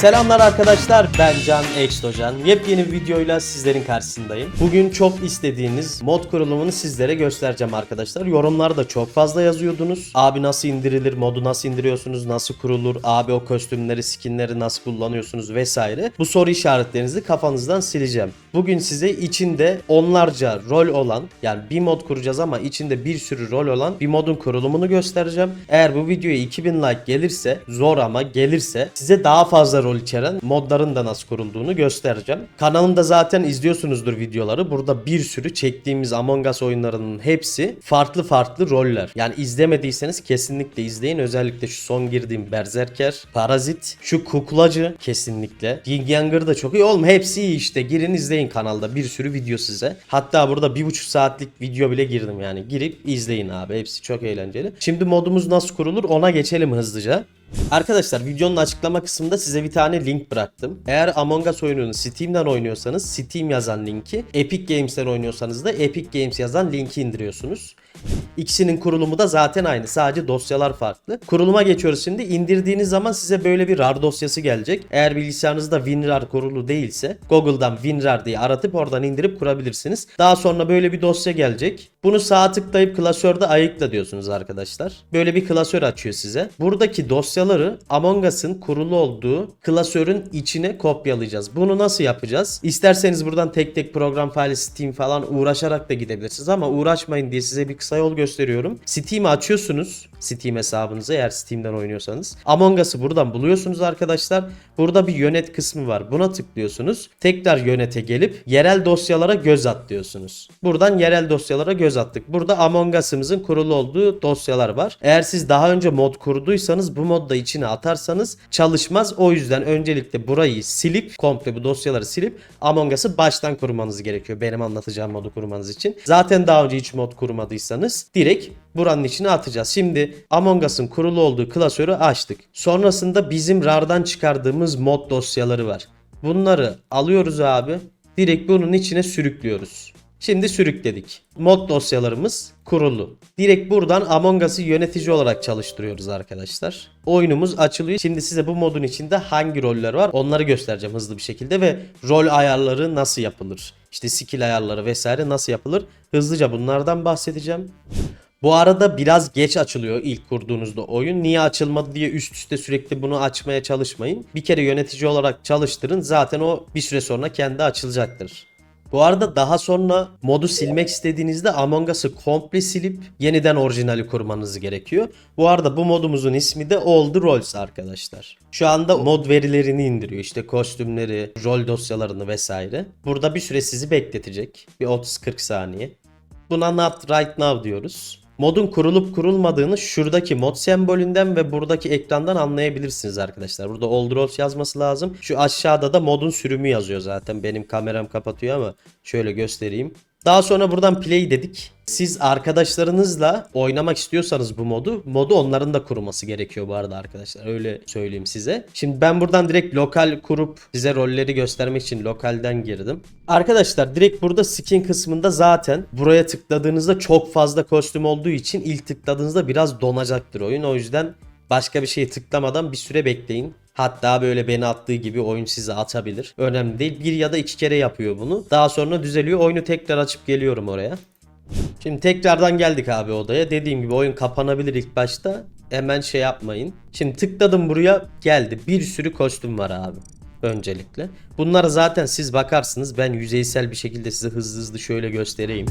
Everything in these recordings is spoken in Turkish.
Selamlar arkadaşlar ben Can Ekstocan. Yepyeni bir videoyla sizlerin karşısındayım. Bugün çok istediğiniz mod kurulumunu sizlere göstereceğim arkadaşlar. Yorumlarda çok fazla yazıyordunuz. Abi nasıl indirilir, modu nasıl indiriyorsunuz, nasıl kurulur, abi o kostümleri, skinleri nasıl kullanıyorsunuz vesaire. Bu soru işaretlerinizi kafanızdan sileceğim. Bugün size içinde onlarca rol olan yani bir mod kuracağız ama içinde bir sürü rol olan bir modun kurulumunu göstereceğim. Eğer bu videoya 2000 like gelirse zor ama gelirse size daha fazla rol içeren modların da nasıl kurulduğunu göstereceğim. Kanalımda zaten izliyorsunuzdur videoları. Burada bir sürü çektiğimiz Among Us oyunlarının hepsi farklı farklı roller. Yani izlemediyseniz kesinlikle izleyin. Özellikle şu son girdiğim Berserker, Parazit, şu Kuklacı kesinlikle. Yin Yanger da çok iyi. Oğlum hepsi iyi işte. Girin izleyin kanalda. Bir sürü video size. Hatta burada bir buçuk saatlik video bile girdim yani. Girip izleyin abi. Hepsi çok eğlenceli. Şimdi modumuz nasıl kurulur ona geçelim hızlıca. Arkadaşlar videonun açıklama kısmında size bir tane link bıraktım. Eğer Among Us oyununu Steam'den oynuyorsanız Steam yazan linki, Epic Games'ten oynuyorsanız da Epic Games yazan linki indiriyorsunuz. İkisinin kurulumu da zaten aynı. Sadece dosyalar farklı. Kuruluma geçiyoruz şimdi. İndirdiğiniz zaman size böyle bir RAR dosyası gelecek. Eğer bilgisayarınızda WinRAR kurulu değilse Google'dan WinRAR diye aratıp oradan indirip kurabilirsiniz. Daha sonra böyle bir dosya gelecek. Bunu sağ tıklayıp klasörde ayıkla diyorsunuz arkadaşlar. Böyle bir klasör açıyor size. Buradaki dosyaları Among Us'ın kurulu olduğu klasörün içine kopyalayacağız. Bunu nasıl yapacağız? İsterseniz buradan tek tek program faili Steam falan uğraşarak da gidebilirsiniz ama uğraşmayın diye size bir kısa yol gösteriyorum. Steam'i açıyorsunuz. Steam hesabınızı eğer Steam'den oynuyorsanız. Among Us'ı buradan buluyorsunuz arkadaşlar. Burada bir yönet kısmı var. Buna tıklıyorsunuz. Tekrar yönete gelip yerel dosyalara göz at diyorsunuz. Buradan yerel dosyalara göz attık. Burada Among Us'ımızın kurulu olduğu dosyalar var. Eğer siz daha önce mod kurduysanız bu modda içine atarsanız çalışmaz. O yüzden öncelikle burayı silip komple bu dosyaları silip Among Us'ı baştan kurmanız gerekiyor. Benim anlatacağım modu kurmanız için. Zaten daha önce hiç mod kurmadıysanız direkt buranın içine atacağız. Şimdi Among Us'ın kurulu olduğu klasörü açtık. Sonrasında bizim RAR'dan çıkardığımız mod dosyaları var. Bunları alıyoruz abi. Direkt bunun içine sürüklüyoruz. Şimdi sürükledik. Mod dosyalarımız kurulu. Direkt buradan Among Us'ı yönetici olarak çalıştırıyoruz arkadaşlar. Oyunumuz açılıyor. Şimdi size bu modun içinde hangi roller var onları göstereceğim hızlı bir şekilde ve rol ayarları nasıl yapılır? İşte skill ayarları vesaire nasıl yapılır? Hızlıca bunlardan bahsedeceğim. Bu arada biraz geç açılıyor ilk kurduğunuzda oyun. Niye açılmadı diye üst üste sürekli bunu açmaya çalışmayın. Bir kere yönetici olarak çalıştırın. Zaten o bir süre sonra kendi açılacaktır. Bu arada daha sonra modu silmek istediğinizde Among Us'ı komple silip yeniden orijinali kurmanız gerekiyor. Bu arada bu modumuzun ismi de All the Rolls arkadaşlar. Şu anda mod verilerini indiriyor. İşte kostümleri, rol dosyalarını vesaire. Burada bir süre sizi bekletecek. Bir 30-40 saniye. Buna not right now diyoruz. Modun kurulup kurulmadığını şuradaki mod sembolünden ve buradaki ekrandan anlayabilirsiniz arkadaşlar. Burada Old Rolls yazması lazım. Şu aşağıda da modun sürümü yazıyor zaten. Benim kameram kapatıyor ama şöyle göstereyim. Daha sonra buradan play dedik. Siz arkadaşlarınızla oynamak istiyorsanız bu modu, modu onların da kurması gerekiyor bu arada arkadaşlar. Öyle söyleyeyim size. Şimdi ben buradan direkt lokal kurup size rolleri göstermek için lokalden girdim. Arkadaşlar direkt burada skin kısmında zaten buraya tıkladığınızda çok fazla kostüm olduğu için ilk tıkladığınızda biraz donacaktır oyun. O yüzden başka bir şeye tıklamadan bir süre bekleyin. Hatta böyle beni attığı gibi oyun size atabilir. Önemli değil. Bir ya da iki kere yapıyor bunu. Daha sonra düzeliyor. Oyunu tekrar açıp geliyorum oraya. Şimdi tekrardan geldik abi odaya. Dediğim gibi oyun kapanabilir ilk başta. Hemen şey yapmayın. Şimdi tıkladım buraya geldi. Bir sürü kostüm var abi. Öncelikle. Bunlara zaten siz bakarsınız. Ben yüzeysel bir şekilde size hızlı hızlı şöyle göstereyim.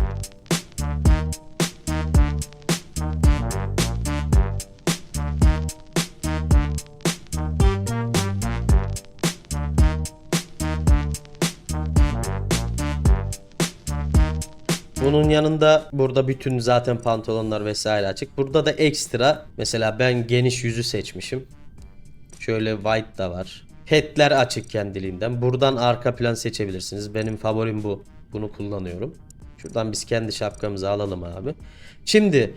Bunun yanında burada bütün zaten pantolonlar vesaire açık. Burada da ekstra mesela ben geniş yüzü seçmişim. Şöyle white da var. Petler açık kendiliğinden. Buradan arka plan seçebilirsiniz. Benim favorim bu. Bunu kullanıyorum. Şuradan biz kendi şapkamızı alalım abi. Şimdi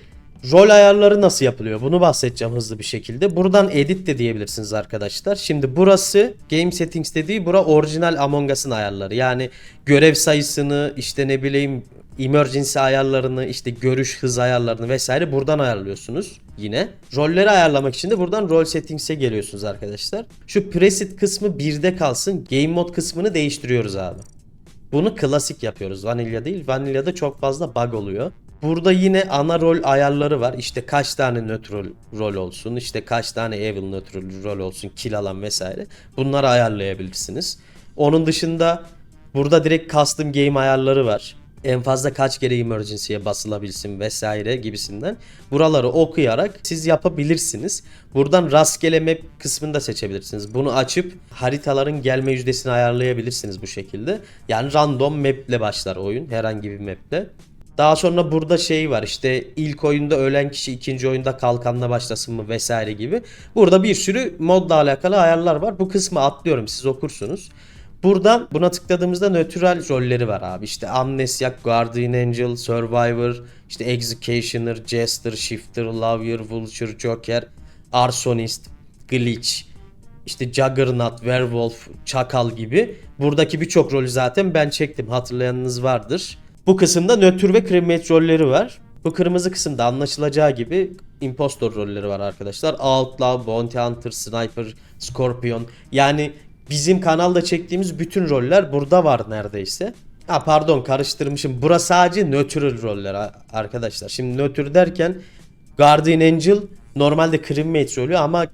rol ayarları nasıl yapılıyor? Bunu bahsedeceğim hızlı bir şekilde. Buradan edit de diyebilirsiniz arkadaşlar. Şimdi burası game settings dediği bura orijinal Among Us'ın ayarları. Yani görev sayısını işte ne bileyim emergency ayarlarını işte görüş hız ayarlarını vesaire buradan ayarlıyorsunuz. yine. Rolleri ayarlamak için de buradan rol settings'e geliyorsunuz arkadaşlar. Şu preset kısmı 1'de kalsın. Game mode kısmını değiştiriyoruz abi. Bunu klasik yapıyoruz. Vanilya değil. Vanilyada çok fazla bug oluyor. Burada yine ana rol ayarları var. İşte kaç tane nötr rol olsun, işte kaç tane evil nötr rol olsun, kill alan vesaire. Bunları ayarlayabilirsiniz. Onun dışında burada direkt custom game ayarları var. En fazla kaç kere emergency'ye basılabilsin vesaire gibisinden. Buraları okuyarak siz yapabilirsiniz. Buradan rastgele map kısmını da seçebilirsiniz. Bunu açıp haritaların gelme yüzdesini ayarlayabilirsiniz bu şekilde. Yani random map ile başlar oyun. Herhangi bir maple. Daha sonra burada şey var işte ilk oyunda ölen kişi ikinci oyunda kalkanla başlasın mı vesaire gibi. Burada bir sürü modla alakalı ayarlar var. Bu kısmı atlıyorum siz okursunuz. Buradan buna tıkladığımızda nötral rolleri var abi. İşte Amnesiac, Guardian Angel, Survivor, işte Executioner, Jester, Shifter, Lawyer, Vulture, Joker, Arsonist, Glitch, işte Juggernaut, Werewolf, Çakal gibi. Buradaki birçok rolü zaten ben çektim. Hatırlayanınız vardır. Bu kısımda nötr ve cremate rolleri var. Bu kırmızı kısımda anlaşılacağı gibi impostor rolleri var arkadaşlar. Outlaw, Bounty Hunter, Sniper, Scorpion. Yani bizim kanalda çektiğimiz bütün roller burada var neredeyse. Ha pardon karıştırmışım. Burası sadece nötr roller arkadaşlar. Şimdi nötr derken Guardian Angel normalde crewmate rolü ama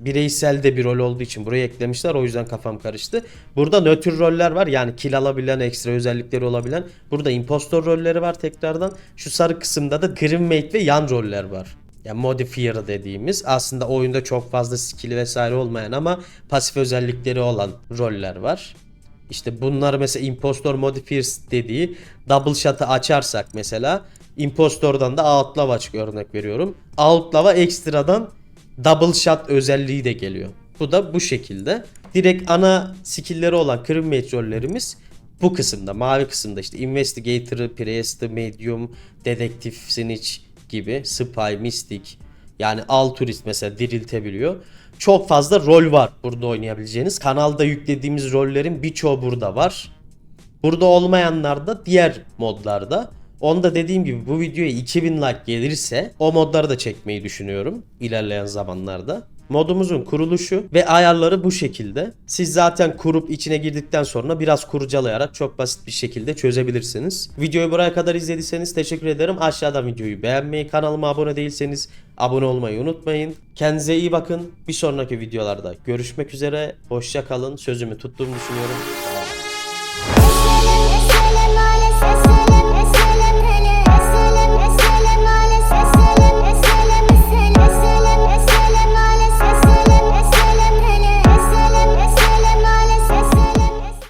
bireysel de bir rol olduğu için buraya eklemişler. O yüzden kafam karıştı. Burada nötr roller var. Yani kill alabilen, ekstra özellikleri olabilen. Burada impostor rolleri var tekrardan. Şu sarı kısımda da crewmate ve yan roller var. Yani modifier dediğimiz aslında oyunda çok fazla skill vesaire olmayan ama pasif özellikleri olan roller var. İşte bunlar mesela impostor modifiers dediği double shot'ı açarsak mesela impostordan da outlaw açık örnek veriyorum. Outlaw'a ekstradan double shot özelliği de geliyor. Bu da bu şekilde. Direkt ana skill'leri olan crewmate rollerimiz bu kısımda. Mavi kısımda işte investigator, priest, medium, dedektif, snitch gibi spy, mystic yani altruist mesela diriltebiliyor. Çok fazla rol var burada oynayabileceğiniz. Kanalda yüklediğimiz rollerin birçoğu burada var. Burada olmayanlar da diğer modlarda. Onda dediğim gibi bu videoya 2000 like gelirse o modları da çekmeyi düşünüyorum ilerleyen zamanlarda. Modumuzun kuruluşu ve ayarları bu şekilde. Siz zaten kurup içine girdikten sonra biraz kurcalayarak çok basit bir şekilde çözebilirsiniz. Videoyu buraya kadar izlediyseniz teşekkür ederim. Aşağıdan videoyu beğenmeyi, kanalıma abone değilseniz abone olmayı unutmayın. Kendinize iyi bakın. Bir sonraki videolarda görüşmek üzere. Hoşça kalın. Sözümü tuttuğumu düşünüyorum.